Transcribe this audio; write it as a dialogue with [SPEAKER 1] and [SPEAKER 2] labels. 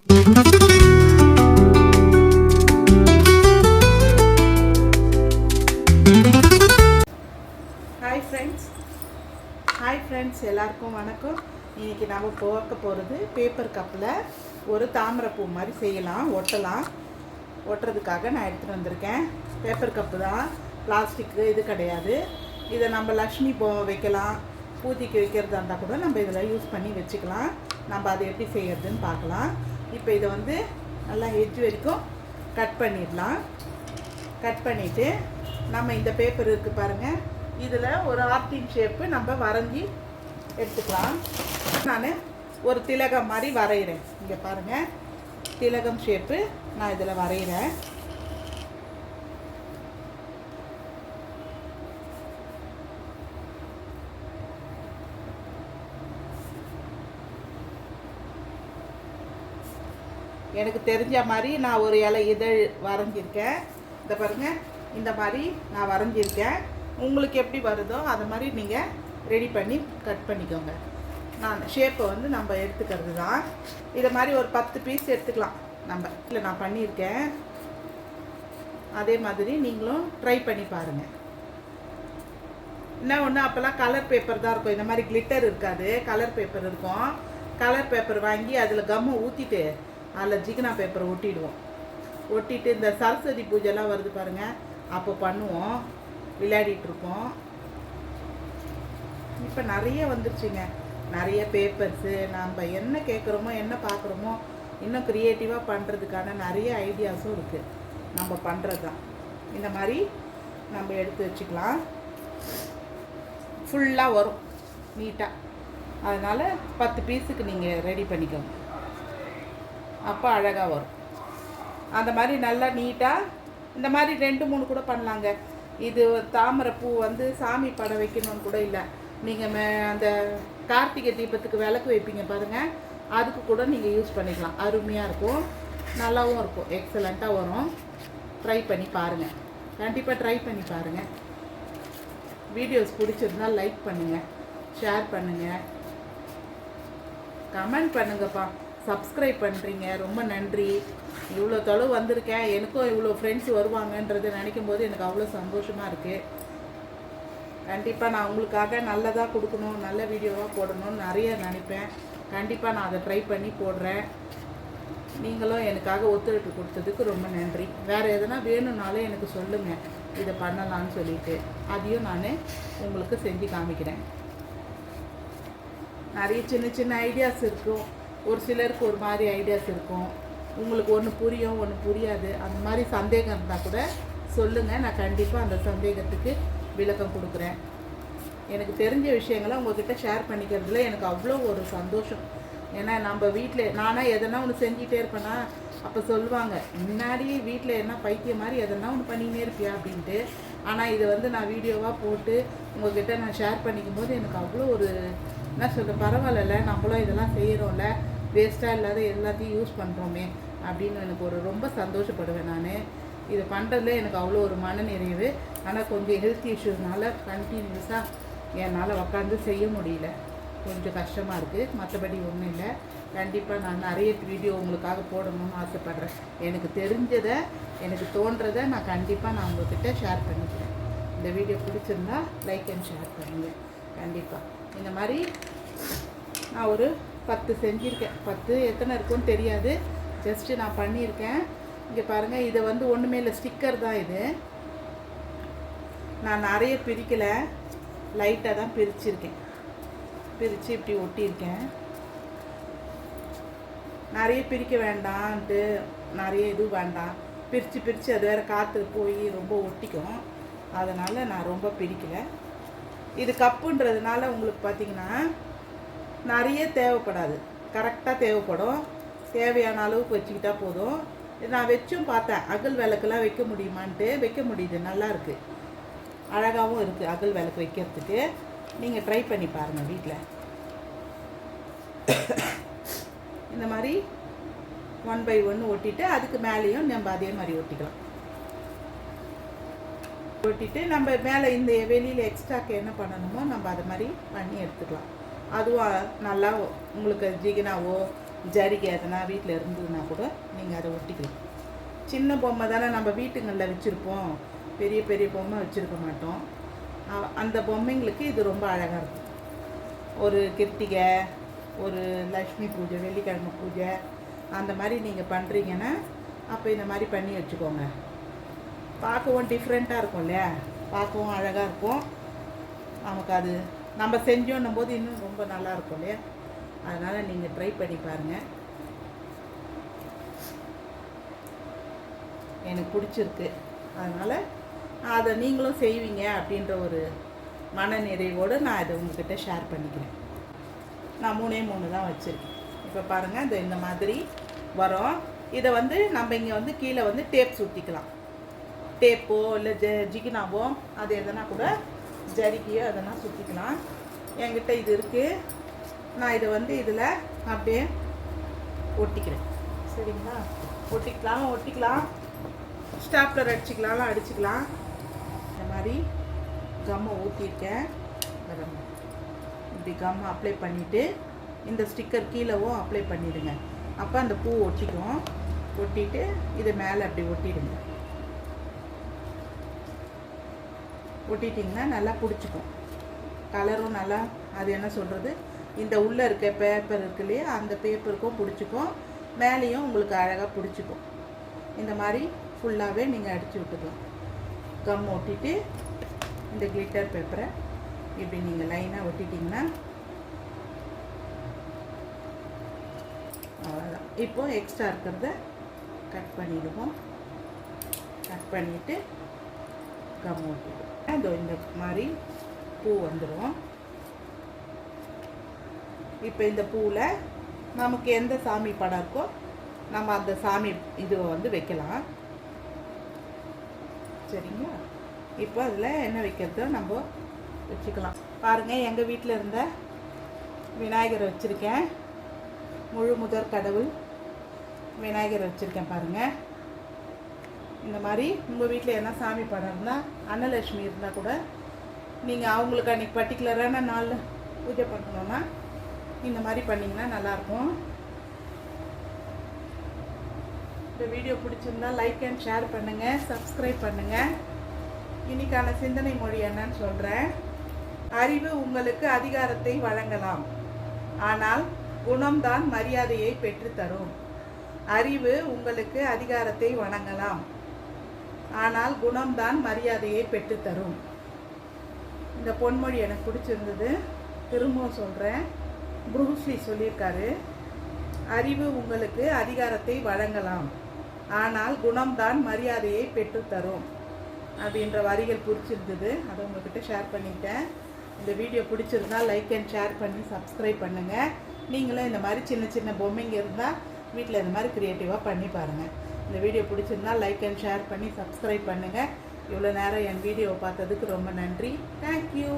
[SPEAKER 1] Hi friends hi friends எல்லாருக்கும் வணக்கம். இன்றைக்கி நம்ம போக்க போகிறது பேப்பர் கப்பில் ஒரு தாமரைப்பூ மாதிரி செய்யலாம் ஒட்டலாம். ஒட்டுறதுக்காக நான் எடுத்துகிட்டு வந்திருக்கேன். பேப்பர் கப்பு தான். பிளாஸ்டிக்கு இது கிடையாது. இதை நம்ம லக்ஷ்மி போ வைக்கலாம். பூஜைக்கு வைக்கிறதா இருந்தால் கூட நம்ம இதில் யூஸ் பண்ணி வச்சுக்கலாம். நம்ம அதை எப்படி செய்யறதுன்னு பார்க்கலாம். இப்போ இதை வந்து நல்லா ஹெஜ் வரைக்கும் கட் பண்ணிடலாம். கட் பண்ணிவிட்டு நம்ம இந்த பேப்பர் இருக்குது பாருங்கள் இதில் ஒரு ஆர்டிங் ஷேப்பு நம்ம வரைஞ்சி எடுத்துக்கலாம். நான் ஒரு திலகம் மாதிரி வரைகிறேன். இங்கே பாருங்கள் திலகம் ஷேப்பு நான் இதில் வரைகிறேன். எனக்கு தெரிஞ்ச மாதிரி நான் ஒரு இலை இதழ் வரைஞ்சிருக்கேன். இந்த பாருங்கள் இந்த மாதிரி நான் வரைஞ்சிருக்கேன். உங்களுக்கு எப்படி வருதோ அது மாதிரி நீங்கள் ரெடி பண்ணி கட் பண்ணிக்கோங்க. நான் ஷேப்பை வந்து நம்ம எடுத்துக்கிறது தான். இதை மாதிரி ஒரு பத்து பீஸ் எடுத்துக்கலாம். நம்ம இல்லை நான் பண்ணியிருக்கேன். அதே மாதிரி நீங்களும் ட்ரை பண்ணி பாருங்கள் என்ன ஒன்று அப்போல்லாம் கலர் பேப்பர் தான் இருக்கும். இந்த மாதிரி கிளிட்டர் இருக்காது. கலர் பேப்பர் இருக்கும். கலர் பேப்பர் வாங்கி அதில் கம்மை ஊற்றிட்டு அதில் நான் பேப்பரை ஒட்டிடுவோம். ஒட்டிட்டு இந்த சரஸ்வதி பூஜைலாம் வருது பாருங்க. அப்போ பண்ணுவோம். விளையாடிட்டுருப்போம் இப்போ நிறைய வந்துருச்சுங்க. நிறைய பேப்பர்ஸு நம்ம என்ன கேட்குறோமோ என்ன பார்க்குறோமோ இன்னும் க்ரியேட்டிவாக பண்ணுறதுக்கான நிறைய ஐடியாஸும் இருக்குது நம்ம பண்ணுறது தான் இந்த மாதிரி நம்ம எடுத்து வச்சுக்கலாம். ஃபுல்லாக வரும். நீட்டாக அதனால் பத்து பீஸுக்கு நீங்கள் ரெடி பண்ணிக்கோங்க. அப்போ அழகாக வரும். அந்த மாதிரி நல்லா நீட்டாக இந்த மாதிரி ரெண்டு மூணு கூட பண்ணலாங்க. இது தாமரை பூ வந்து சாமி படம் வைக்கணும்னு கூட இல்லை. நீங்கள் மே அந்த கார்த்திகை தீபத்துக்கு விளக்கு வைப்பீங்க பாருங்கள் அதுக்கு கூட நீங்கள் யூஸ் பண்ணிக்கலாம். அருமையாக இருக்கும். நல்லாவும் இருக்கும். எக்ஸலண்ட்டாக வரும். ட்ரை பண்ணி பாருங்கள் கண்டிப்பாக ட்ரை பண்ணி பாருங்கள் வீடியோஸ் பிடிச்சிருந்தா லைக் பண்ணுங்கள் ஷேர் பண்ணுங்கள் கமெண்ட் பண்ணுங்கப்பா. சப்ஸ்கிரைப் பண்ணுறீங்க ரொம்ப நன்றி. இவ்வளோ தொலைவு வந்திருக்கேன் எனக்கும் இவ்வளோ ஃப்ரெண்ட்ஸ் வருவாங்கன்றது நினைக்கும் போது எனக்கு அவ்வளோ சந்தோஷமாக இருக்குது கண்டிப்பாக நான் உங்களுக்காக நல்லதாக கொடுக்கணும் நல்ல வீடியோவாக போடணும்னு நிறைய நினைப்பேன். கண்டிப்பாக நான் அதை ட்ரை பண்ணி போடுறேன். நீங்களும் எனக்காக ஒத்துழைப்பு கொடுத்ததுக்கு ரொம்ப நன்றி. வேறு எதனா வேணும்னாலும் எனக்கு சொல்லுங்கள் இதை பண்ணலாம்னு சொல்லிட்டு. அதையும் நான் உங்களுக்கு செஞ்சு காமிக்கிறேன். நிறைய சின்ன சின்ன ஐடியாஸ் இருக்கும். ஒரு சிலருக்கு ஒரு மாதிரி ஐடியாஸ் இருக்கும். உங்களுக்கு ஒன்று புரியும் ஒன்று புரியாது. அந்த மாதிரி சந்தேகம் இருந்தால் கூட சொல்லுங்கள் நான் கண்டிப்பாக அந்த சந்தேகத்துக்கு விளக்கம் கொடுக்குறேன். எனக்கு தெரிஞ்ச விஷயங்களை உங்ககிட்ட ஷேர் பண்ணிக்கிறதுல எனக்கு அவ்வளோ ஒரு சந்தோஷம். ஏன்னா நம்ம வீட்டில் நானாக எதனா ஒன்று செஞ்சிகிட்டே இருப்பேனா அப்போ சொல்லுவாங்க முன்னாடி வீட்டில் என்ன பைத்தியம் மாதிரி எதனா ஒன்று பண்ணினே இருப்பியா? அப்படின்ட்டு. ஆனால் இதை வந்து நான் வீடியோவாக போட்டு உங்ககிட்ட நான் ஷேர் பண்ணிக்கும் போது எனக்கு அவ்வளோ ஒரு என்ன சொல்கிற பரவாயில்ல நம்மளும் இதெல்லாம் செய்கிறோம்ல வேஸ்ட்டாக இல்லாத எல்லாத்தையும் யூஸ் பண்ணுறோமே அப்படின்னு எனக்கு ஒரு ரொம்ப சந்தோஷப்படுவேன் நான். இது பண்ணுறதுல எனக்கு அவ்வளோ ஒரு மன நிறைவு ஆனால் கொஞ்சம் ஹெல்த் இஷ்யூஸ்னால கண்டினியூஸாக என்னால் உக்காந்து செய்ய முடியல. கொஞ்சம் கஷ்டமாக இருக்குது மற்றபடி ஒன்றும் இல்லை. கண்டிப்பாக நான் நிறைய வீடியோ உங்களுக்காக போடணும்னு ஆசைப்பட்றேன். எனக்கு தெரிஞ்சதை எனக்கு தோன்றதை நான் கண்டிப்பாக நான் உங்கள்கிட்ட ஷேர் பண்ணிக்கிறேன். இந்த வீடியோ பிடிச்சிருந்தா லைக் அண்ட் ஷேர் பண்ணுங்கள் கண்டிப்பாக இந்த மாதிரி நான் ஒரு பத்து செஞ்சுருக்கேன். பத்து எத்தனை இருக்குன்னு தெரியாது. ஜஸ்ட்டு நான் பண்ணியிருக்கேன். இங்கே பாருங்கள் இதை வந்து ஒன்றுமே இல்லை ஸ்டிக்கர் தான் இது. நான் நிறைய பிரிக்கலை. லைட்டாக தான் பிரிச்சிருக்கேன். பிரித்து இப்படி ஒட்டியிருக்கேன். நிறைய பிரிக்க வேண்டான்ட்டு நிறைய இது வேண்டாம். பிரித்து பிரித்து அது வேறு காற்று போய் ரொம்ப ஒட்டிக்கும். அதனால் நான் ரொம்ப பிரிக்கலை. இது கப்புன்றதுனால உங்களுக்கு பார்த்தீங்கன்னா நிறைய தேவைப்படாது. கரெக்டாக தேவைப்படும். தேவையான அளவுக்கு வச்சுக்கிட்டா போதும். நான் வச்சும் பார்த்தேன். அகல் விளக்குலாம் வைக்க முடியுமான்ட்டு. வைக்க முடியுது. நல்லாயிருக்கு அழகாகவும் இருக்குது அகல் விளக்கு வைக்கிறதுக்கு. நீங்கள் ட்ரை பண்ணி பாருங்கள் வீட்டில் இந்த மாதிரி ஒன் பை ஒன்று ஒட்டிட்டு அதுக்கு மேலேயும் நம்ம அதே மாதிரி ஒட்டிக்கலாம். ஒட்டிட்டு நம்ம மேலே இந்த வெளியில் எக்ஸ்ட்ராக்கு என்ன பண்ணணுமோ நம்ம அதை மாதிரி பண்ணி எடுத்துக்கலாம். அதுவும் நல்லா உங்களுக்கு ஜிகினாவோ ஜரிகை எதனா வீட்டில் இருந்ததுன்னா கூட நீங்கள் அதை ஒட்டிக்கலாம். சின்ன பொம்மை தானே நம்ம வீட்டுங்களில் வச்சுருப்போம். பெரிய பெரிய பொம்மை வச்சுருக்க மாட்டோம். அந்த பொம்மைங்களுக்கு இது ரொம்ப அழகாக இருக்கும். ஒரு கிருத்திகை ஒரு லக்ஷ்மி பூஜை வெள்ளிக்கிழமை பூஜை அந்த மாதிரி நீங்கள் பண்ணுறீங்கன்னா அப்போ இந்த மாதிரி பண்ணி வச்சுக்கோங்க. பார்க்கவும் டிஃப்ரெண்ட்டாக இருக்கும் இல்லையா? பார்க்கவும் அழகாக இருக்கும். நமக்கு அது நம்ம செஞ்சோன்னும் போது இன்னும் ரொம்ப நல்லா இருக்கும் இல்லையா? அதனால் நீங்கள் ட்ரை பண்ணி பாருங்கள் எனக்கு பிடிச்சிருக்கு. அதனால் அதை நீங்களும் செய்வீங்க அப்படின்ற ஒரு மன நிறைவோடு நான் இதை உங்ககிட்ட ஷேர் பண்ணிக்கிறேன். நான் மூணே மூணு தான் வச்சுருக்கேன். இப்போ பாருங்கள் இந்த இந்த மாதிரி வரும். இதை வந்து நம்ம இங்கே வந்து கீழே வந்து டேப் சுற்றிக்கலாம் டேப்போ இல்லை ஜ ஜிகினாவோ அது எதனா கூட ஜரிகையோ எதனா சுற்றிக்கலாம் என்கிட்ட இது இருக்குது நான் இதை வந்து இதில் அப்படியே ஒட்டிக்கிறேன். சரிங்களா? ஒட்டிக்கலாம்? ஒட்டிக்கலாம். ஸ்டாப்லர் அடிச்சுக்கலாம்? அடிச்சுக்கலாம். இந்த மாதிரி கம்மை ஊற்றிருக்கேன் இப்படி கம்மை அப்ளை பண்ணிவிட்டு இந்த ஸ்டிக்கர் கீழவும் அப்ளை பண்ணிவிடுங்க அப்போ அந்த பூ ஒட்டிக்கும். ஒட்டிட்டு இது மேலே அப்படி ஒட்டிடுங்க. ஒட்டிட்டிங்கன்னா நல்லா பிடிச்சிக்கும். கலரும் நல்லா அது என்ன சொல்கிறது இந்த உள்ளே இருக்க பேப்பர் இருக்கு இல்லையா அந்த பேப்பருக்கும் பிடிச்சிக்கும். மேலேயும் உங்களுக்கு அழகாக பிடிச்சிக்கும். இந்த மாதிரி ஃபுல்லாகவே நீங்கள் அடித்து விட்டுக்கலாம். கம் ஒட்டிட்டு இந்த கிளிட்டர் பேப்பரை இப்படி நீங்கள் லைனாக ஒட்டிட்டிங்கன்னா அவ்வளோதான் இப்போது எக்ஸ்ட்ரா இருக்கிறத கட் பண்ணிடுவோம். கட் பண்ணிவிட்டு கம் ஒட்டிடுவோம் இந்த மாதிரி பூ வந்துடும் இப்போ இந்த பூவில் நமக்கு எந்த சாமி படம் இருக்கோ நம்ம அந்த சாமி இதுவை வந்து வைக்கலாம். சரிங்களா? இப்போ அதில் என்ன வைக்கிறதோ நம்ம வச்சுக்கலாம். பாருங்கள் எங்கள் வீட்டில் இருந்த விநாயகர் வச்சுருக்கேன். முழு முதற் கடவுள் விநாயகர் வச்சுருக்கேன் பாருங்கள் இந்த மாதிரி உங்கள் வீட்டில் என்ன சாமி படம் இருந்தால் அன்னலட்சுமி இருந்தால் கூட நீங்கள் அவங்களுக்கு அன்றைக்கி பர்டிகுலரான நாளில் பூஜை பண்ணணுன்னா இந்த மாதிரி பண்ணிங்கன்னா நல்லாயிருக்கும். இந்த வீடியோ பிடிச்சிருந்தா லைக் அண்ட் ஷேர் பண்ணுங்கள் சப்ஸ்கிரைப் பண்ணுங்கள் இன்னைக்கான சிந்தனை மொழி என்னன்னு சொல்கிறேன் அறிவு உங்களுக்கு அதிகாரத்தை வழங்கலாம். ஆனால் குணம்தான் மரியாதையை பெற்றுத்தரும். அறிவு உங்களுக்கு அதிகாரத்தை வழங்கலாம் ஆனால் குணம்தான் மரியாதையை பெற்றுத்தரும். இந்த பொன்மொழி எனக்கு பிடிச்சிருந்தது. திரும்பவும் சொல்கிறேன் புரூஸ்லி சொல்லியிருக்காரு அறிவு உங்களுக்கு அதிகாரத்தை வழங்கலாம். ஆனால் குணம்தான் மரியாதையை பெற்றுத்தரும். அப்படின்ற வரிகள் பிடிச்சிருந்தது. அதை உங்ககிட்ட ஷேர் பண்ணிட்டேன். இந்த வீடியோ பிடிச்சிருந்தா லைக் அண்ட் ஷேர் பண்ணி சப்ஸ்கிரைப் பண்ணுங்கள் நீங்களும் இந்த மாதிரி சின்ன சின்ன பொம்மைங்க இருந்தால் வீட்டில் இந்த மாதிரி க்ரியேட்டிவாக பண்ணி பாருங்கள் இந்த வீடியோ பிடிச்சிருந்தா லைக் அண்ட் ஷேர் பண்ணி சப்ஸ்கிரைப் பண்ணுங்கள் இவ்வளோ நேரம் என் வீடியோவை பார்த்ததுக்கு ரொம்ப நன்றி. தேங்க்யூ